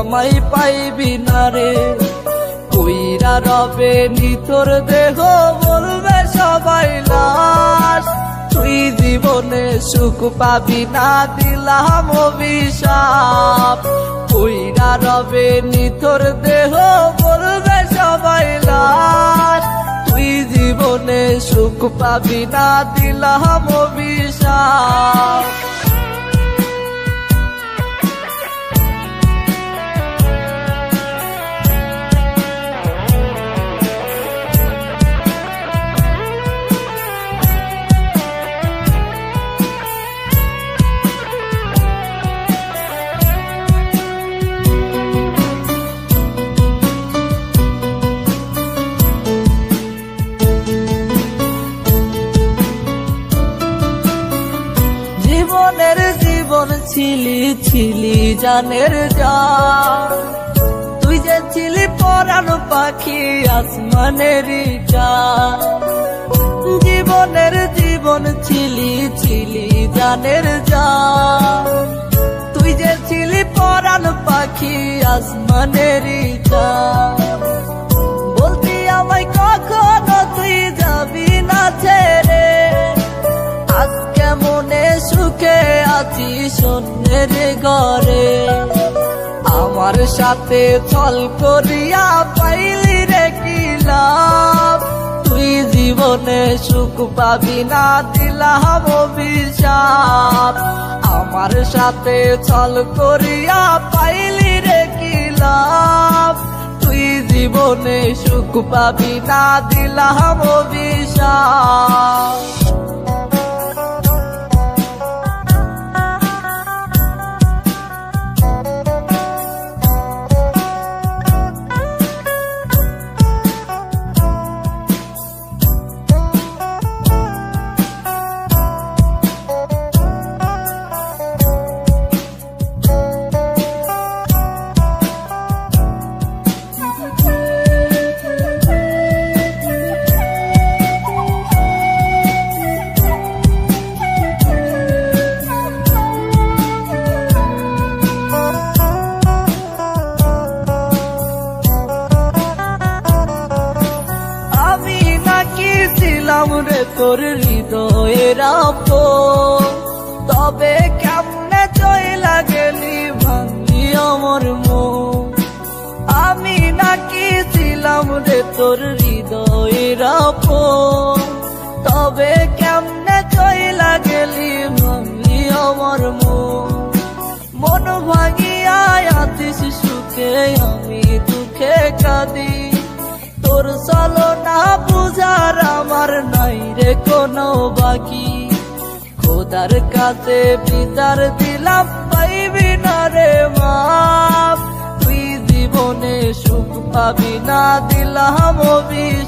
আমায় পাইবি না রে। কইরা রবে নিতর দেহ, বলবে সবাই লাশ। তুই জীবনে সুখ পাবি না, দিলাম অভিশাপ। কইরা রবে নিতর দেহ, বলবে সবাই লাশ। তুই জীবনে সুখ পাবি না, দিলাম অভিশাপ। জীবন ছিলি ছিলি জানের যা তুই যে ছিলি পরানো পাখি আসমানের জীবনের জীবন ছিলি ছিলি জানের যা তুই যে ছিলি পরানো পাখি আসমানের যা আছি সন্ধ্যের ঘরে। আমার সাথে চল করিয়া পাইলি রে কি লাভ? তুই জীবনে সুখ পাবি না দিলাম অভিশাপ আমার সাথে চল করিয়া পাইলি রে কি লাভ? তুই জীবনে সুখ পাবি না দিলাম অভিশাপ রে তোর হৃদয়ের তবে কেমনে চইলা গেলি ভাঙলি আমার মো আমি নাকি ছিলাম রে তোর হৃদয়ের তবে কেমনে চইলা তোর চলো না বুঝার আমার নাই রে কোনো বাকি। খোদার কাছে বিচার দিলাম, পাইবি না রে মাপ তুই জীবনে সুখ পাবি না, দিলাম অভিশাপ।